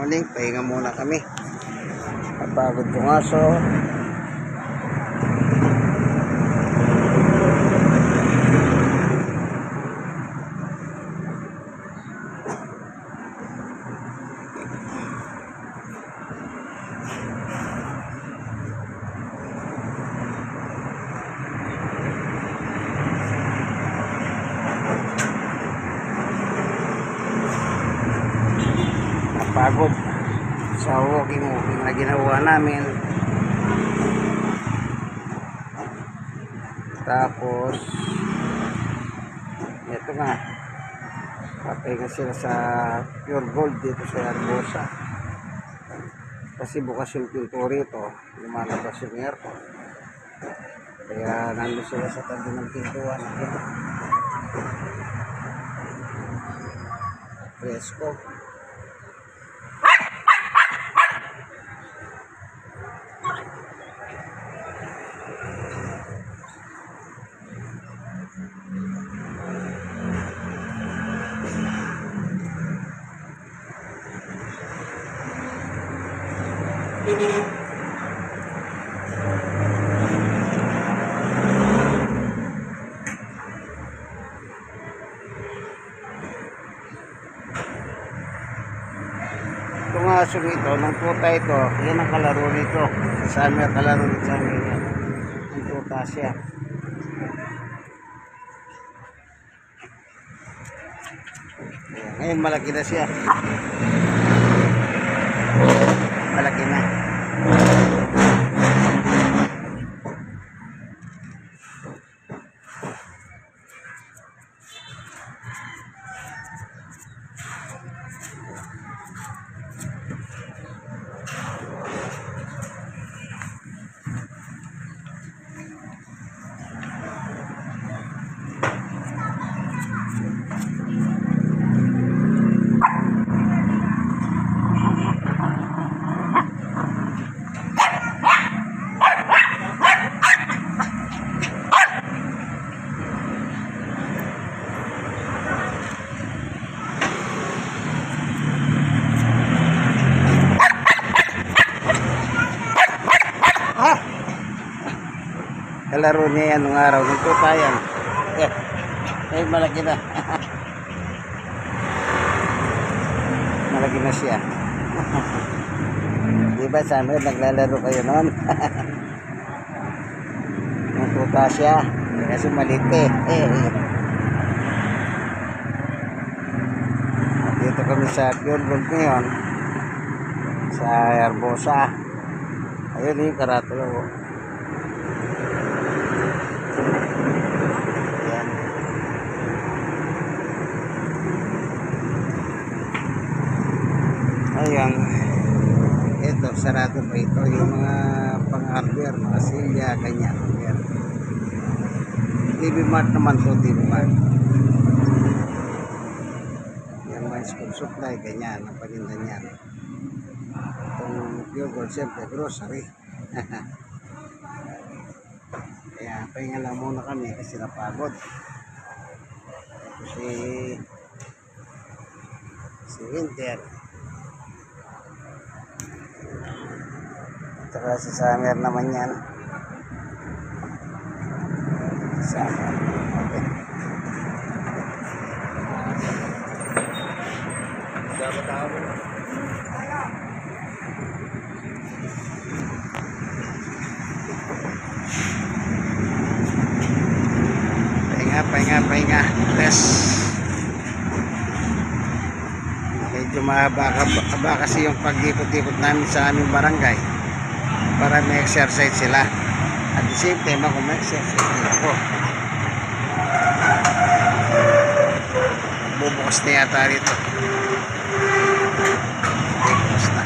Morning, pahinga muna kami. Napagod kong aso. Napagod sa walking walking na ginawa namin. Tapos, ito nga, papahinga sila sa pure gold dito sa Arbosa. Kasi bukas yung pinto rito, lumalabas yung aircon. Kaya nandun sila sa tabi ng pintuan. Presko. Itong aso nito, nung tuta ito, yan ang kalaro nito. Summer kalaro nito sa amin. Ang tuta siya. Ayan, ngayon malaki na siya. Malaki na. Ha? Kalaro niya yan nung araw. Nung tuta yan. Eh, eh malaki na. Malaki na siya. Di ba sa amin naglalaro kayo noon? nung tuta siya. Kasi maliit eh. eh. eh. Dito kami sa Pure Gold ngayon. Sa Herbosa. Ayun yung karatula ko. Ayan. Ayan. Ito, sarado pa ito. Yung mga pang-hardware, mga silya, ganyan. Ayan. TV Mart naman to, TV Mart. Yan, mga school supply, ganyan. Ang paninda niyan. Itong pure gold, siyempre, grocery. Kaya pahinga lang muna kami kasi napagod. Ito si si Winter. Tsaka si Summer naman yan. Summer. Okay. Pahinga, pahinga, pahinga. Rest. Medyo mahaba ka- kasi yung pag-ikot-ikot namin sa aming barangay para may exercise sila. At the same time, ako may exercise din ako. Bubukas na yata rito. Bubukas na.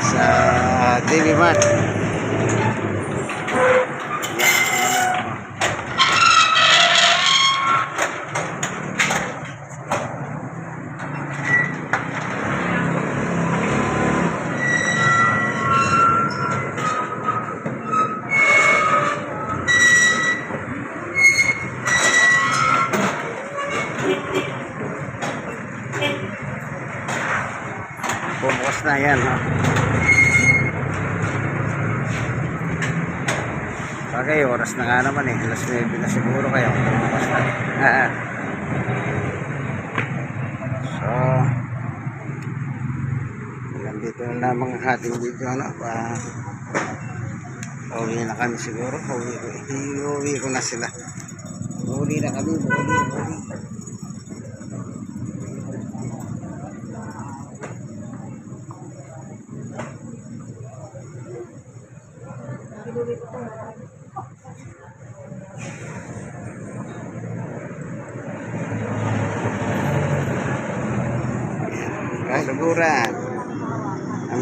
sa Daily Mart. Bagay, oras na nga naman eh. Alas 9 na siguro kayo. Bubukas na. so, hanggang dito na lamang ang ating video, ano? Pa, pauwi na kami siguro. Pauwi ko, iuwi ko na sila. Pauwi na kami, pauwi, pauwi.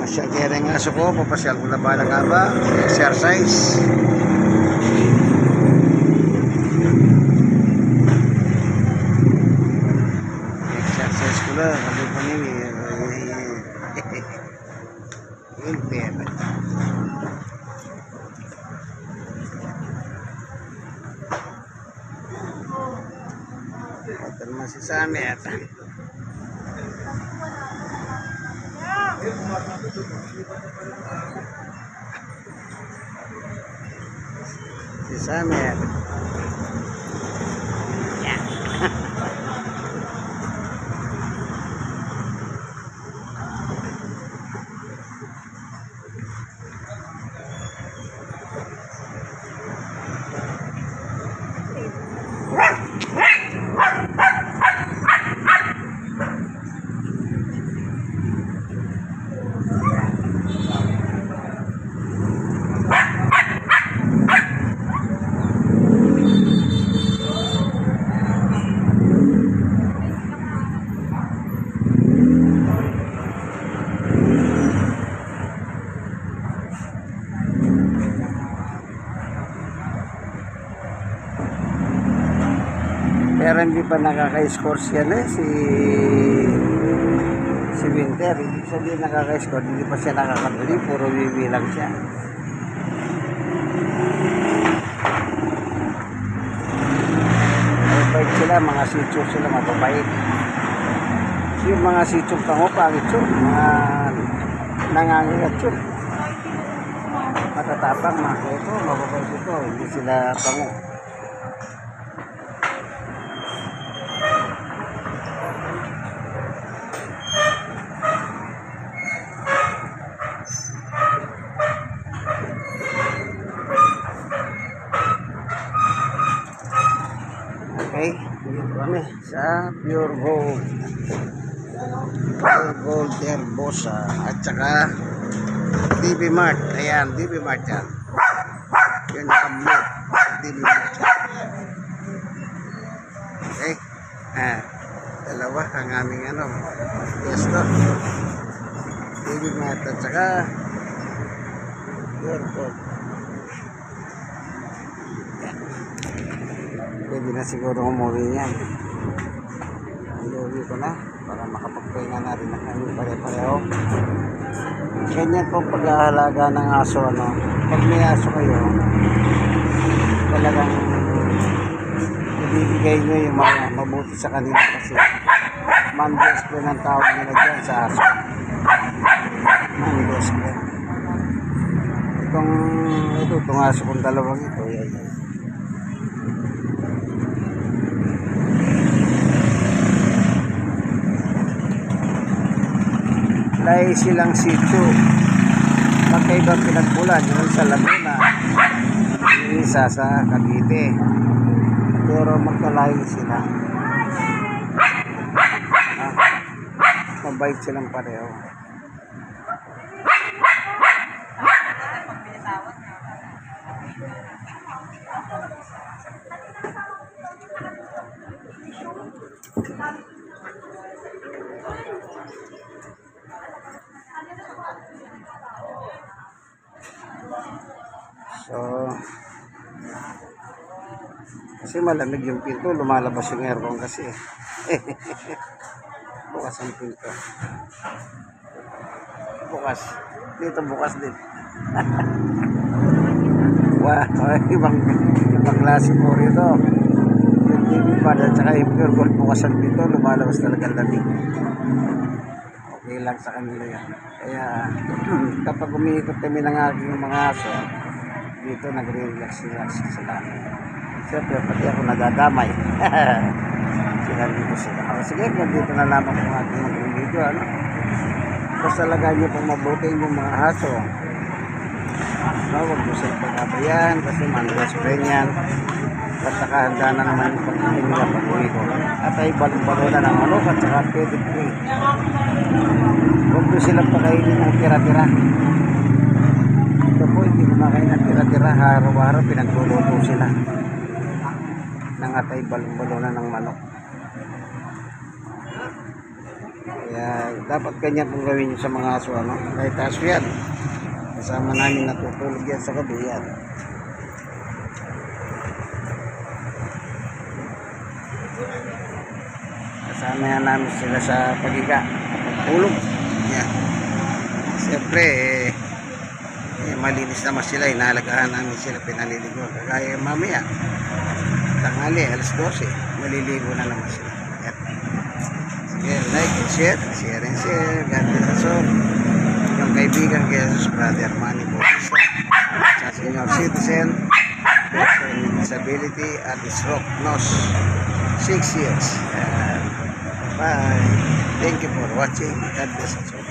Ang masyadera ng aso ko, papasyal ko na balang haba. Exercise. Exercise ko na. Kami pa nini. Winter. Ito naman si Si Samet. Pero hindi pa nakaka-score siya na si si Winter. Hindi sabihin nakaka-score, hindi pa siya nakakabili, puro bibilang siya. Mababait sila, mga sityo sila, mababait. Yung mga sityo tango, pangit yun. Mga nangangigat yun. Matatapang, mga ito, mababait ito. Hindi sila tango. Okay, dito sa Pure Gold. Pure Gold Herbosa at saka DB Mart. Ayan, DB Mart yan. Yun nakablog. DB Mart yan. Okay. Ah, dalawa ang aming ano. Yes, to. DB Mart at saka Pure Gold. Pwede na siguro umuwi yan. Umuwi ko na para makapagpahinga na rin kami pare-pareho. Ganyan po pag-aalaga ng aso. Ano. Pag may aso kayo, talagang ibibigay nyo yung mga mabuti sa kanila kasi mandos po ng tawag nila dyan sa aso. Mandos po. Itong, ito, itong aso kong dalawang ito, yan yan. Lahi silang sityo. Magkaiba pinagbulan. Yung isa Laguna. Yung isa sa Cavite. Pero magkalayo sila. Ah, mabait silang pareho. So, kasi malamig yung pinto, lumalabas yung aircon kasi. bukas ang pinto. Bukas. Dito bukas din. wow, ibang, ibang klase po rito. Yung TV pad at saka yung pure gold bukas ang pinto, lumalabas talaga lamig. okay lang sa kanila yan. Kaya kapag umiikot kami ng aking mga aso, dito nagre-relax-relax sila. Siyempre, pati ako nadadamay. sila dito sila. O, sige, kung dito na lamang ang ating mga video. Ano? Basta lagay niyo pong mabuti yung mga aso. No, huwag mo sila pagkabayan kasi mandas pa rin yan. At nakahanda na naman yung pagkain nila pag uwi ko. At ay balong-balo na ng manok at saka pedigree. Huwag mo silang pakainin ng tira-tira. Ito po, hindi kumakain ng tira-tira. Araw-araw pinagluluto sila. Nang atay balong-balo na ng manok. Kaya dapat ganyan kung gawin nyo sa mga aso. Ano? Kahit aso yan. Kasama namin natutulog yan sa gabi yan. Kasama yan namin sila sa pagiga. Pagtulog. Yan. Siyempre, eh, eh, malinis naman sila. Inaalagahan namin sila pinaliligo. Kagaya mamaya. Tanghali, alas 12. Maliligo na naman sila. Yan. Sige, like and share. Share and share. God bless us all. Yung kaibigan kay Jesus, Brother Manny Bautista. Sa senior citizen. Person with disability at stroke nose. Six years. Yan. Bye. Thank you for watching. God bless us all.